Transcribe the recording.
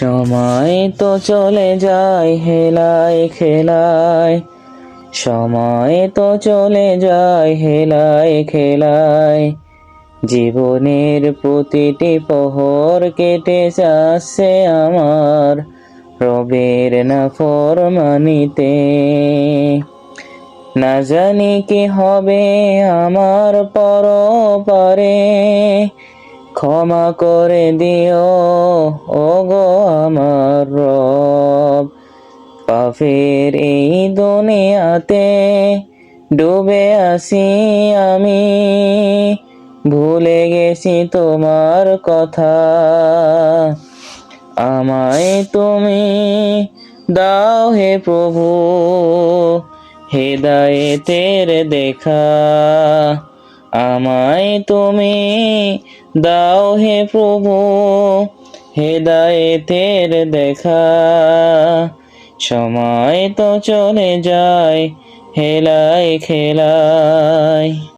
সময় তো চলে যায়, হেলায় খেলায়। সময় তো চলে যায়, হেলায় খেলায়। জীবনের প্রতিটি প্রহর কেটে যাচ্ছে আমার, রবের না ফরমানিতে। না জানি কি হবে আমার পরপারে ক্ষমা করে দিও ও গো আমার রব। পাফের এই দুনিয়াতে ডুবে আসি আমি। ভুলে গেছি তোমার কথা। আমায় তুমি দাও হে প্রভু, হেদায়েতের দেখা। আমায় তুমি দাও হে প্রভু হেদায়েতের দেখা। সময় তো চলে যায় হেলায় খেলায়।